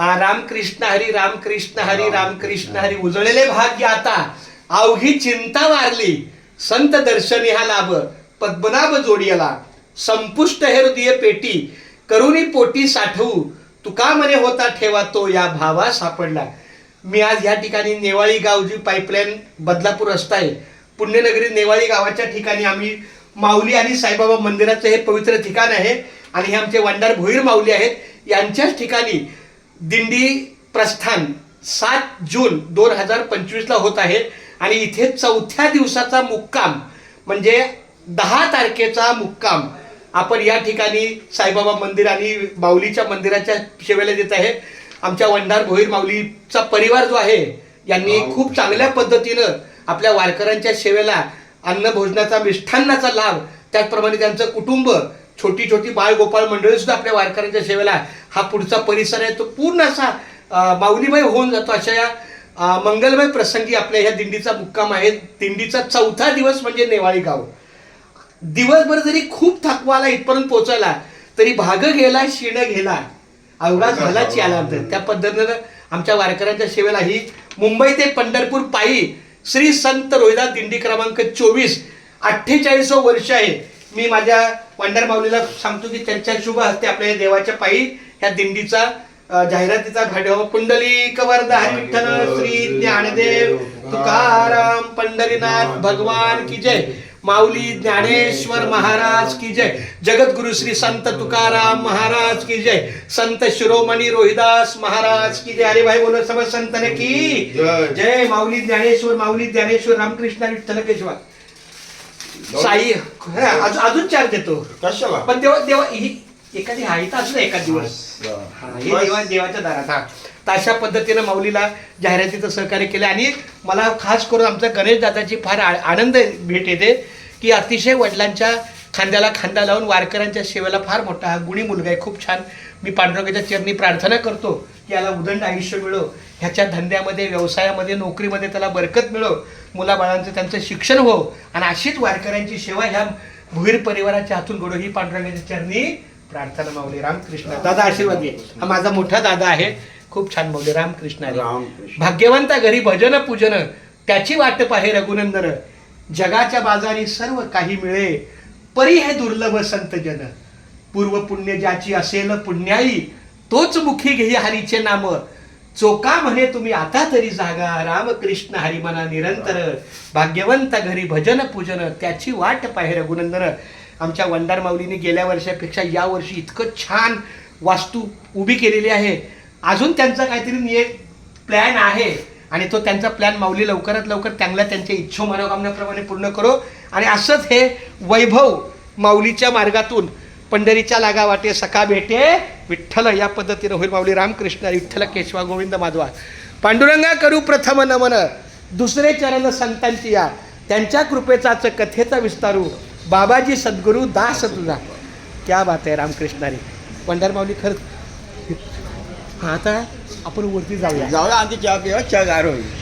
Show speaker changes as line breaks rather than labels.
आ, रामकृष्ण हरी रामकृष्ण हरी रामकृष्ण हरी. उजळलेले भाग्य आता. अवघी चिंता वारली. संत दर्शनी हा लाभ पद्मनाभ जोडियाला. संपुष्ट हे हृदय पेटी. करुणी पोटी साठवू. तुका मने होता ठेवा तो या भावा सापडला. मी आज या ठिकाणी नेवाळी गाव जी पाईपलाईन बदलापूर रस्ता आहे पुण्यनगरी नेवाळी गावाच्या ठिकाणी आम्ही माऊली आणि साईबाबा मंदिराचं हे पवित्र ठिकाण आहे आणि हे आमचे वंडार भोईर माऊली आहेत. यांच्याच ठिकाणी दिंडी प्रस्थान सात जून दोन हजार पंचवीसला होत आहे. आणि इथे चौथ्या दिवसाचा मुक्काम म्हणजे दहा तारखेचा मुक्काम आपण या ठिकाणी साईबाबा मंदिर आणि माऊलीच्या मंदिराच्या सेवेला देत आहे. आमच्या वंडार भोईर माऊलीचा परिवार जो आहे यांनी खूप चांगल्या पद्धतीनं आपल्या वारकऱ्यांच्या सेवेला अन्न भोजनाचा मिष्ठान्नाचा लाभ त्याचप्रमाणे त्यांचं कुटुंब छोटी छोटी बाळ गोपाळ मंडळी सुद्धा आपल्या वारकऱ्यांच्या सेवेला हा पुढचा परिसर आहे तो पूर्ण असा माऊलीमय होऊन जातो. अशा या मंगलमय प्रसंगी आपल्या ह्या दिंडीचा मुक्काम आहे. दिंडीचा चौथा दिवस म्हणजे नेवाळी गाव. दिवसभर जरी खूप थकवा आला इथपर्यंत पोहोचायला तरी भाग गेला शिण गेला अवघा झाला. चालांत त्या पद्धतीनं आमच्या वारकऱ्यांच्या सेवेला ही मुंबई ते पंढरपूर पायी श्री संत रोहिदास दिंडी क्रमांक चोवीस अठ्ठेचाळीस वर्ष आहे. मी माझ्या वंडर माऊलीला सांगतो की त्यांच्या शुभ हस्ते आपल्या देवाच्या पायी ह्या दिंडीचा जाहिरातीचा भाडव पुंडली कवरदा हरी विठ्ठल श्री ज्ञानदेव तुकाराम पंढरीनाथ भगवान की जय. माऊली ज्ञानेश्वर महाराज की जय. जगद्गुरु श्री संत तुकाराम महाराज की जय. संत शिरोमणी रोहिदास महाराज की जय. अरे भाई बोलो सब संतन की
जय.
जय. माऊली ज्ञानेश्वर माऊली ज्ञानेश्वर रामकृष्ण विठ्ठल केशवा साई. हा, अजून अजून चार देतो.
कशाला?
पण तेव्हा तेव्हा ही एखादी हाय तर असू दे एखाद दिवस. हा, हे देवा देवाच्या दारात हा. तर अशा पद्धतीनं माऊलीला जाहिरातीचं सहकार्य केलं. आणि मला खास करून आमच्या गणेश दादाची फार आ- आनंद भेट येते की अतिशय वडिलांच्या खांद्याला खांदा लावून वारकऱ्यांच्या सेवेला फार मोठा हा गुणी मुलगा आहे. खूप छान मी पांडुरंगाच्या चरणी प्रार्थना करतो. याला उदंड आयुष्य मिळो ह्याच्या धंद्यामध्ये व्यवसायामध्ये नोकरीमध्ये त्याला बरकत मिळो मुलाबाळांचं त्यांचं शिक्षण हो आणि अशीच वारकऱ्यांची सेवा ह्या भुईर परिवाराच्या हातून घडो ही पांडुरंगाच्या चरणी प्रार्थना माऊली. रामकृष्ण. दादा आशीर्वाद घे. हा माझा मोठा दादा आहे. खूप छान माऊली. रामकृष्ण. भाग्यवंता घरी भजन पूजन त्याची वाट पाहे रघुनंदन. जगाच्या बाजारी सर्व काही मिळे परी हे दुर्लभ संत जन पूर्व पुण्य ज्याची असेल पुण्याई तोच मुखी घेई हरीचे नाम. चोका म्हणे तुम्ही आता तरी जागा. रामकृष्ण हरिमना निरंतर. भाग्यवंत घरी भजन पूजन. त्याची वाट पाहे रघुनंदन. आमच्या वंडार माऊलीने गेल्या वर्षापेक्षा या वर्षी इतकं छान वास्तू उभी केलेली आहे. अजून त्यांचा काहीतरी निये प्लॅन आहे. आणि तो त्यांचा प्लॅन माऊली लवकरात लवकर त्यांना त्यांच्या इच्छो मनोकामनेप्रमाणे पूर्ण करो. आणि असंच हे वैभव माऊलीच्या मार्गातून पंढरीच्या लागा वाटे सखा भेटे. विठ्ठल या पद्धतीनं होईल. माऊली रामकृष्ण विठ्ठल केशवा गोविंद माधवा. पांडुरंगा करू प्रथम नमन. दुसरे चरण संतांची या. त्यांच्या कृपेचाच कथेचा विस्तारू. बाबाजी सद्गुरू दास तुझा. क्या बात आहे रामकृष्णारी. पंढर माऊली खरंच हां आता आपण वरती जाऊया.
जाऊया आधी चहा पिवा चहा गार होईल.